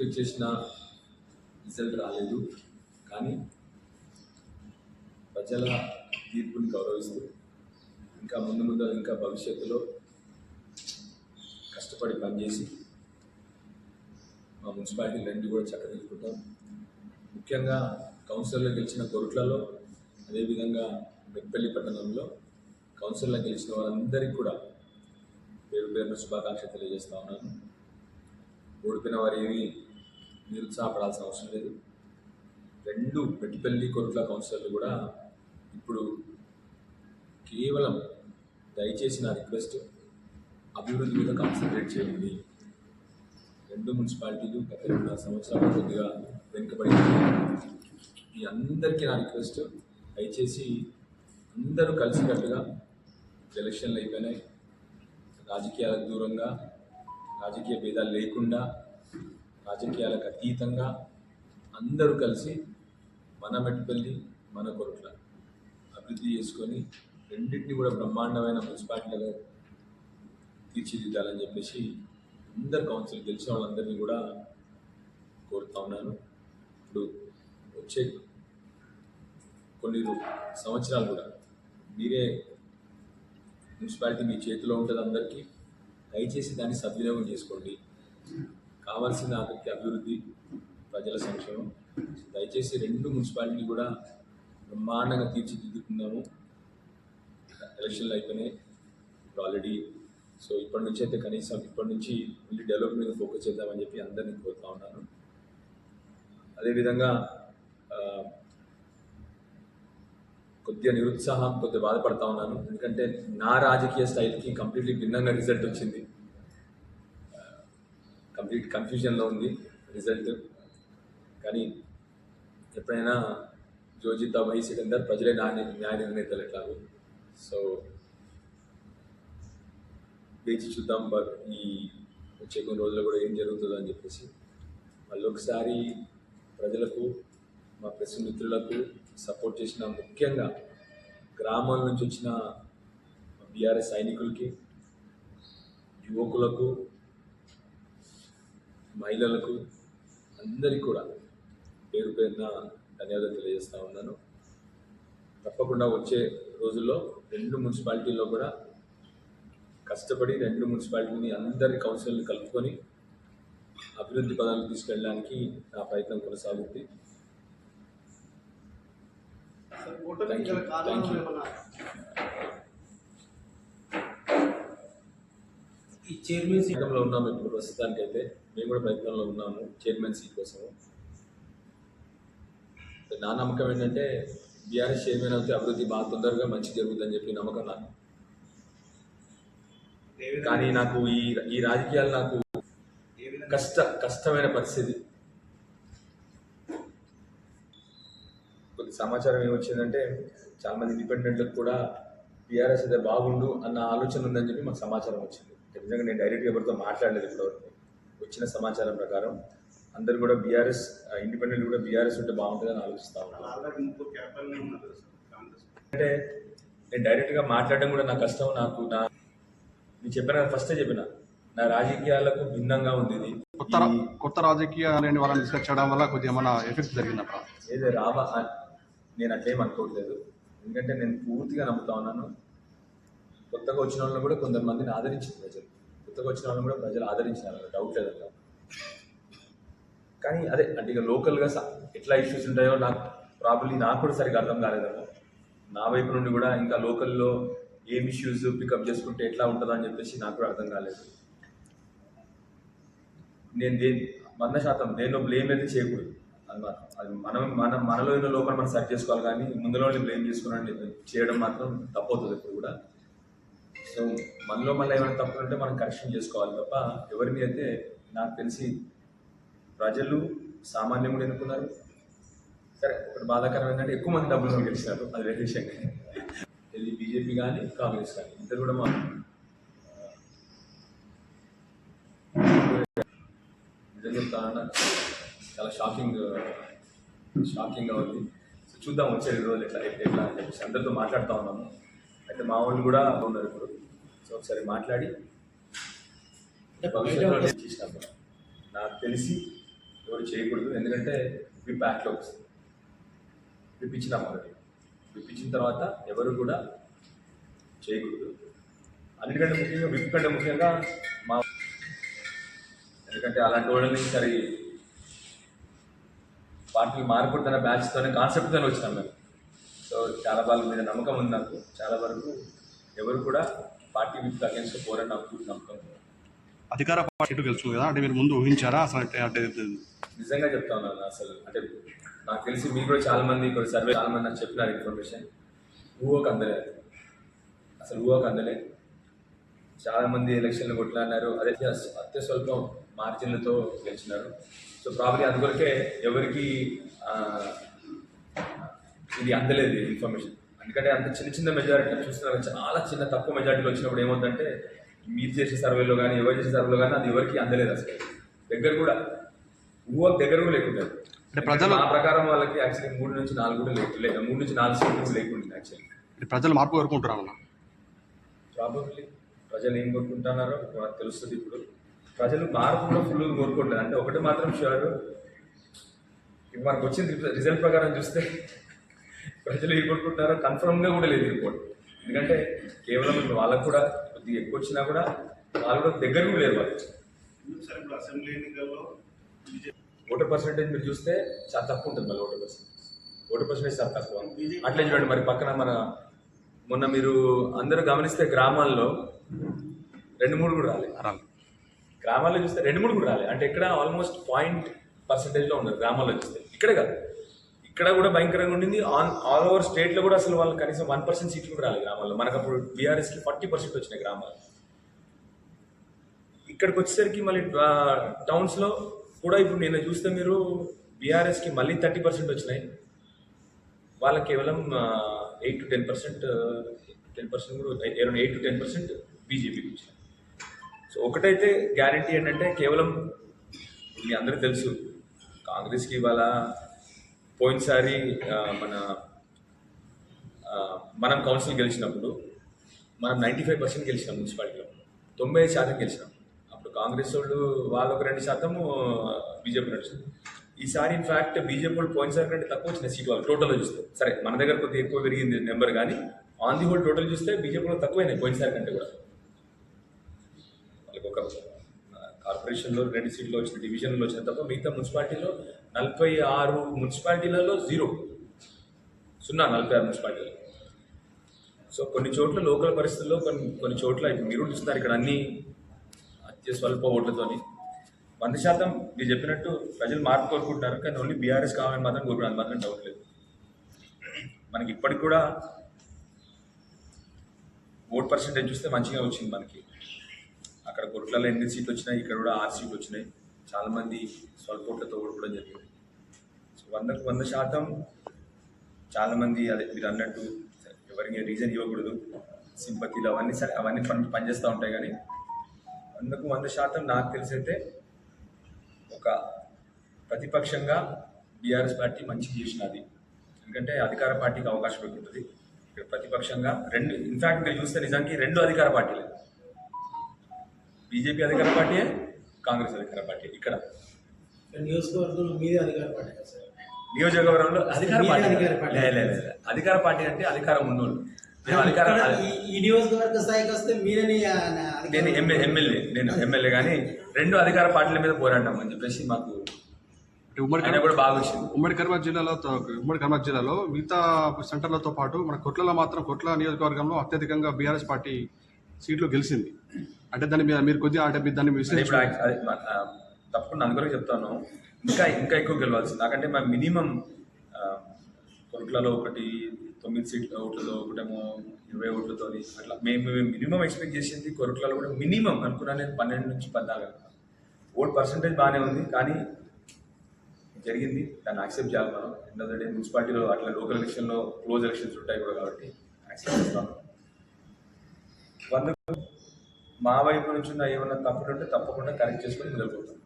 Expect చేసిన result రాలేదు. కానీ ప్రజల తీర్పుని గౌరవిస్తూ ఇంకా ముందు ముందు ఇంకా భవిష్యత్తులో కష్టపడి పనిచేసి మా మున్సిపాలిటీ రెండు కూడా చక్కదిద్దుకుంటాం. ముఖ్యంగా కౌన్సిల్లో గెలిచిన కొరుట్లలో అదేవిధంగా మెప్పల్లి పట్టణంలో కౌన్సిల్లో గెలిచిన వారందరికీ కూడా పేరు పేరున శుభాకాంక్షలు తెలియజేస్తా ఉన్నాను. ఓడిపోయిన వారు ఏమీ నిరుత్సాహపడాల్సిన అవసరం లేదు. రెండు పెట్టిపల్లి కొరుట్ల కౌన్సిలర్లు కూడా ఇప్పుడు కేవలం దయచేసి నా రిక్వెస్ట్ అభివృద్ధి మీద కాన్సన్ట్రేట్ చేయండి. రెండు మున్సిపాలిటీలు గత రెండు సంవత్సరాలు కొద్దిగా వెనుకబడి మీ అందరికీ నా రిక్వెస్ట్ దయచేసి అందరూ కలిసికట్టుగా ఎలక్షన్లు అయిపోయినాయి. రాజకీయాలకు దూరంగా రాజకీయ భేదాలు లేకుండా రాజకీయాలకు అతీతంగా అందరూ కలిసి మన మెట్టుపల్లి మన కొరట్ల అభివృద్ధి చేసుకొని రెండింటిని కూడా బ్రహ్మాండమైన మున్సిపాలిటీలుగా తీర్చిదిద్దాలని చెప్పేసి అందరు కౌన్సిల్ గెలిచిన వాళ్ళందరినీ కూడా కోరుతా ఉన్నాను. ఇప్పుడు వచ్చే కొన్ని సంవత్సరాలు కూడా మీరే మున్సిపాలిటీ మీ చేతిలో ఉంటుంది అందరికీ. దయచేసి దాన్ని సద్వినియోగం చేసుకోండి. కావాల్సిన అతనికి అభివృద్ధి ప్రజల సంక్షేమం. దయచేసి రెండు మున్సిపాలిటీ కూడా బ్రహ్మాండంగా తీర్చిదిద్దుకున్నాము ఎలక్షన్లు అయిపోయినాయి. ఇప్పుడు ఆల్రెడీ సో ఇప్పటి నుంచి అయితే కనీసం ఇప్పటి నుంచి మళ్ళీ డెవలప్మెంట్ మీద ఫోకస్ చేద్దామని చెప్పి అందరినీ కోరుతా ఉన్నాను. అదేవిధంగా కొద్దిగా నిరుత్సాహం కొద్దిగా బాధపడతా ఉన్నాను. ఎందుకంటే నా రాజకీయ స్టైల్కి కంప్లీట్లీ భిన్నంగా రిజల్ట్ వచ్చింది. కంప్లీట్ కన్ఫ్యూజన్లో ఉంది రిజల్ట్ కానీ ఎప్పుడైనా జోజితా వహి సికందర్ ప్రజలే న్యాయ న్యాయ నిర్ణేతలు ఎట్లాగో. సో వేచి చూద్దాం బట్ ఈ వచ్చే కొన్ని రోజుల్లో కూడా ఏం జరుగుతుందో అని చెప్పేసి. మళ్ళీ ఒకసారి ప్రజలకు మా ప్రెస్ మిత్రులకు సపోర్ట్ చేసిన ముఖ్యంగా గ్రామాల నుంచి వచ్చిన బీఆర్ఎస్ సైనికులకి యువకులకు మహిళలకు అందరికీ కూడా పేరు పేరున ధన్యవాదాలు తెలియజేస్తా ఉన్నాను. తప్పకుండా వచ్చే రోజుల్లో రెండు మున్సిపాలిటీల్లో కూడా కష్టపడి రెండు మున్సిపాలిటీని అందరి కౌన్సిల్ని కలుపుకొని అభివృద్ధి పదాలకు తీసుకెళ్ళడానికి నా ప్రయత్నం కొనసాగుతుంది సార్, ఓటమికి ఈ చైర్మన్ సీట్లో ఉన్నాము ఇప్పుడు ప్రస్తుతానికి అయితే మేము కూడా ప్రయత్నంలో ఉన్నాము చైర్మన్ సీట్ కోసం నా నమ్మకం ఏంటంటే బీఆర్ఎస్ చైర్మన్ అయితే అభివృద్ధి బాగా తొందరగా మంచి జరుగుతుందని చెప్పి నమ్మకం నాకు. కానీ నాకు ఈ ఈ రాజకీయాలు నాకు కష్ట కష్టమైన పరిస్థితి. కొద్ది సమాచారం ఏమొచ్చిందంటే చాలా మంది ఇండిపెండెంట్లకు కూడా బీఆర్ఎస్ అయితే బాగుండు అన్న ఆలోచన ఉందని చెప్పి మాకు సమాచారం వచ్చింది. నిజంగా నేను డైరెక్ట్గా ఎవరితో మాట్లాడలేదు ఇప్పటివరకు. వచ్చిన సమాచారం ప్రకారం అందరు కూడా బీఆర్ఎస్ ఇండిపెండెంట్ కూడా బీఆర్ఎస్ ఉంటే బాగుంటుందని ఆలోచిస్తా కాంగ్రెస్. అంటే నేను డైరెక్ట్గా మాట్లాడడం కూడా నాకు కష్టం నాకు నా నేను చెప్పిన ఫస్టే చెప్పిన నా రాజకీయాలకు భిన్నంగా ఉంది ఇది. కొత్త కొత్త రాజకీయాలని వాళ్ళని తీసుకొచ్చడం వల్ల కొద్దిగా ఏమైనా ఎఫెక్ట్ జరిగిందట ఏదో రావా? అ- నేను అట్లేం అనుకోవట్లేదు. ఎందుకంటే నేను పూర్తిగా నమ్ముతా ఉన్నాను. కొత్తగా వచ్చిన వాళ్ళని కూడా కొంతమందిని ఆదరించింది ప్రజలు. కొత్తగా వచ్చిన వాళ్ళని కూడా ప్రజలు ఆదరించినారు డౌట్ లేదన్న కానీ అదే అంటే ఇక లోకల్గా స- ఎట్లా ఇష్యూస్ ఉంటాయో నాకు ప్రాబ్లీ నాకు కూడా సరిగ్గా అర్థం కాలేదమ్మా నా వైపు నుండి కూడా ఇంకా లోకల్లో ఏం ఇష్యూస్ పికప్ చేసుకుంటే ఎట్లా ఉంటుందో అని చెప్పేసి నాకు కూడా అర్థం కాలేదు. నేను దేని వంద శాతం దేనిలో బ్లేమ్ అయితే చేయకూడదు. అది అది మనం మన మనలో ఉన్న లోపల మనం సరి చేసుకోవాలి కానీ ముందులో బ్లేమ్ చేసుకుని చేయడం మాత్రం తప్పవుతుంది ఇప్పుడు కూడా. సో మనలో మళ్ళీ ఏమైనా తప్పులు ఉంటే మనం కరెక్షన్ చేసుకోవాలి తప్ప ఎవరిని అయితే నాకు తెలిసి ప్రజలు సామాన్యం ఎన్నుకున్నారు? సరే ఇప్పుడు బాధాకరం ఏంటంటే ఎక్కువ మంది డబ్బులు గెలిచినారు. అది వేరే విషయం. ఇది బీజేపీ కానీ కాంగ్రెస్ కానీ ఇద్దరు కూడా మా నిజం చెప్తానన్నా చాలా షాకింగ్ షాకింగ్గా ఉంది. సో చూద్దాం వచ్చే రెండు రోజులు ఎట్లా ఎట్లా అని చెప్పేసి అందరితో మాట్లాడుతూ ఉన్నాము. అయితే మా వాళ్ళు కూడా ఉన్నారు ఇప్పుడు. సో ఒకసారి మాట్లాడి. చేసినప్పుడు నాకు తెలిసి ఎవరు చేయకూడదు ఎందుకంటే విప్ యాక్ట్లో వస్తుంది. విప్ ఇచ్చినాం ఆల్రెడీ విప్ ఇచ్చిన తర్వాత ఎవరు కూడా చేయకూడదు. అన్నిటికంటే ముఖ్యంగా విప్ కంటే ముఖ్యంగా మా ఎందుకంటే అలాంటి వాళ్ళని సరి పార్టీలు మారకూడదన్న బ్యాచ్తోనే కాన్సెప్ట్తోనే వచ్చినాం మేము. సో చాలా వాళ్ళ మీద నమ్మకం ఉంది నాకు. చాలా వరకు ఎవరు కూడా పార్టీ అగేన్స్ట్ పూర్తి నమ్మకం ఉంది. అధికార పార్టీ గెలుచుకుంది కదా అంటే మీరు ముందు ఊహించారా? అసలు అంటే నిజంగా చెప్తా ఉన్నాను అసలు అంటే నాకు తెలిసి మీరు కూడా చాలా మంది కొన్ని సర్వే చాలా మంది నాకు చెప్పినారు ఇన్ఫర్మేషన్ ఊహకు అందలేదు అసలు ఊహకు అందలే. చాలా మంది ఎలక్షన్లు కొట్లాడినారు. అదే అత్య స్వల్పం మార్జిన్లతో గెలిచినారు. సో ప్రాబ్లీ అందుకొరకే ఎవరికి ఇది అందలేదు ఇన్ఫర్మేషన్ ఎందుకంటే అంత చిన్న చిన్న మెజారిటీ చూస్తున్నారు చాలా చిన్న తక్కువ మెజారిటీలో వచ్చినప్పుడు ఏమవుతుందంటే మీరు చేసే సర్వేలో కానీ ఎవరు చేసే సర్వేలో కానీ అది ఎవరికి అందలేదు అసలు. దగ్గర కూడా ఊహ దగ్గర కూడా లేకుండా అంటే ప్రజలు- మా ప్రకారం వాళ్ళకి యాక్చువల్లీ మూడు నుంచి నాలుగు కూడా లేకు లే- మూడు నుంచి నాలుగు సీట్లు కూడా లేకుండా యాక్చువల్లీ ప్రజలు మార్పు కోరుకుంటున్నారు అన్న. ప్రాబబ్లీ ప్రజలు ఏం కోరుకుంటున్నారో మనకు తెలుస్తుంది ఇప్పుడు. ప్రజలు మార్పు కూడా ఫుల్ కోరుకోవట్లేదు. అంటే ఒకటి మాత్రం షూర్ ఇప్పుడు మనకు వచ్చిన రిజల్ట్ ప్రకారం చూస్తే ప్రజలు ఏం కోరుకుంటున్నారో కన్ఫర్మ్గా కూడా లేదు రిపోర్ట్ ఎందుకంటే కేవలం వాళ్ళకు కూడా కొద్దిగా ఎక్కువ వచ్చినా కూడా వాళ్ళు కూడా దగ్గర కూడా లేరు వాళ్ళు. ఓటర్ పర్సంటేజ్ మీరు చూస్తే చాలా తక్కువ ఉంటుంది మళ్ళీ ఓటర్ పర్సంటేజ్ ఓటర్ పర్సంటేజ్ చాలా తక్కువ. అట్లే చూడండి మరి పక్కన మన మొన్న మీరు అందరూ గమనిస్తే గ్రామాల్లో రెండు మూడు కూడా రాలేదు రాలి. గ్రామాల్లో చూస్తే రెండు మూడు కూడా రాలేదు అంటే ఇక్కడ ఆల్మోస్ట్ పాయింట్ పర్సంటేజ్లో ఉన్నారు గ్రామాల్లో చూస్తే. ఇక్కడే కాదు. ఇక్కడ కూడా భయంకరంగా ఉండింది. ఆన్ ఆల్ ఓవర్ స్టేట్లో కూడా అసలు వాళ్ళు కనీసం వన్ పర్సెంట్ సీట్లు కూడా రాలేదు గ్రామాల్లో. మనకు అప్పుడు బీఆర్ఎస్కి ఫార్టీ పర్సెంట్ వచ్చినాయి గ్రామాలు. ఇక్కడికి వచ్చేసరికి మళ్ళీ టౌన్స్లో కూడా ఇప్పుడు నేను చూస్తే మీరు బీఆర్ఎస్కి మళ్ళీ థర్టీ పర్సెంట్ వచ్చినాయి. వాళ్ళకి కేవలం eight to ten percent ten percent కూడా around eight to ten percent బీజేపీకి వచ్చినాయి. సో ఒకటైతే గ్యారంటీ ఏంటంటే కేవలం మీ అందరికీ తెలుసు. కాంగ్రెస్కి ఇవాళ పోయినసారి మన మనం కౌన్సిల్ గెలిచినప్పుడు మనం నైంటీ ఫైవ్ పర్సెంట్ గెలిచినాం మున్సిపాలిటీలో. తొంభై ఐదు శాతం గెలిచినాం. అప్పుడు కాంగ్రెస్ వాళ్ళు వాళ్ళు ఒక రెండు శాతము బీజేపీ నడుస్తుంది. ఈసారి ఇన్ఫ్యాక్ట్ బీజేపీ వాళ్ళు పోయినసారి కంటే తక్కువ వచ్చిన సీట్ వాళ్ళు. టోటల్లో చూస్తే. సరే మన దగ్గర కొద్దిగా ఎక్కువ పెరిగింది నెంబర్ కానీ ఆన్ ది హోల్ టోటల్ చూస్తే బీజేపీలో తక్కువైనాయి పోయినసారి కంటే కూడా. వాళ్ళకి ఒక కార్పొరేషన్లో రెండు సీట్లు వచ్చిన డివిజన్లో వచ్చిన తప్ప మిగతా మున్సిపాలిటీలో నలభై ఆరు మున్సిపాలిటీలలో జీరో. సున్నా నలభై ఆరు మున్సిపాలిటీలు. సో కొన్ని చోట్ల లోకల్ పరిస్థితుల్లో కొన్ని కొన్ని చోట్ల మీరు చూస్తున్నారు ఇక్కడ అన్ని అత్య స్వల్ప ఓట్లతోని. వంద శాతం మీరు చెప్పినట్టు ప్రజలు మార్పు కోరుకుంటున్నారు కానీ ఓన్లీ బీఆర్ఎస్ కావాలని మాత్రం కోరుకున్నారు మాత్రం డౌట్ లేదు. మనకి ఇప్పటికి కూడా ఓట్ పర్సెంటేజ్ చూస్తే మంచిగా వచ్చింది మనకి. అక్కడ కొట్లలో ఎనిమిది సీట్లు వచ్చినాయి ఇక్కడ కూడా ఆరు సీట్లు వచ్చినాయి. చాలామంది స్వల్పోట్లతో ఓడిపోవడం జరిగింది. సో వందకు వంద శాతం చాలామంది అదే మీరు అన్నట్టు ఎవరికి రీజన్ ఇవ్వకూడదు. సింపతిలు అవన్నీ సరే అవన్నీ పని పనిచేస్తూ ఉంటాయి కానీ వందకు వంద శాతం నాకు తెలిసైతే ఒక ప్రతిపక్షంగా బీఆర్ఎస్ పార్టీ మంచి చేసినది. ఎందుకంటే అధికార పార్టీకి అవకాశం పెట్టుకుంటుంది ఉంటుంది ఇక్కడ ప్రతిపక్షంగా రెండు ఇన్ఫ్యాక్ట్ మీరు చూస్తే నిజానికి రెండు అధికార పార్టీలే. బీజేపీ అధికార పార్టీయే కాంగ్రెస్ అధికార పార్టీ ఇక్కడ? నియోజకవర్గంలో మీదే అధికార పార్టీ నియోజకవర్గంలో అధికార పార్టీ అధికార పార్టీ. అంటే అధికారం ఉన్నోళ్ళు. మేము అధికార ఈ- నియోజకవర్గ స్థాయికి వస్తే మీరేని నేను ఎమ్మె- ఎమ్మెల్యే నేను ఎమ్మెల్యే కానీ రెండు అధికార పార్టీల మీద పోరాటం అని చెప్పేసి మాకు ఉమ్మడి కూడా బాగా వచ్చింది. ఉమ్మడి కర్నూలు జిల్లాలో ఉమ్మడి కర్నూలు జిల్లాలో మిగతా సెంటర్లతో పాటు మన కొట్లలో మాత్రం కొట్ల నియోజకవర్గంలో అత్యధికంగా బీఆర్ఎస్ పార్టీ సీట్లు గెలిచింది. అంటే దాన్ని మీ- మీరు కొద్దిగా అంటే మీరు దాన్ని తప్పకుండా అందుకొరకు చెప్తాను. ఇంకా ఇంకా ఎక్కువ గెలవాల్సింది. నాకంటే మా మినిమం కొట్లలో ఒకటి తొమ్మిది సీట్ల ఓట్లతో ఒకటేమో ఇరవై ఓట్లతో అట్లా. మేము మినిమం ఎక్స్పెక్ట్ చేసింది కొరట్లలో కూడా మినిమం అనుకున్నా నేను పన్నెండు నుంచి పద్నాలుగు ఓట్ పర్సంటేజ్ బాగానే ఉంది కానీ జరిగింది. దాన్ని యాక్సెప్ట్ చేయాలి మనం. ఎండ్ ఆఫ్ ద డే మున్సిపాలిటీలో అట్లా లోకల్ ఎలక్షన్లో క్లోజ్ ఎలక్షన్స్ ఉంటాయి కూడా కాబట్టి యాక్సెప్ట్ చేస్తాను. అందుకు మా వైపు నుంచి ఉన్న ఏమైనా తప్పులు ఉంటే తప్పకుండా కరెక్ట్ చేసుకొని నిలబడతాం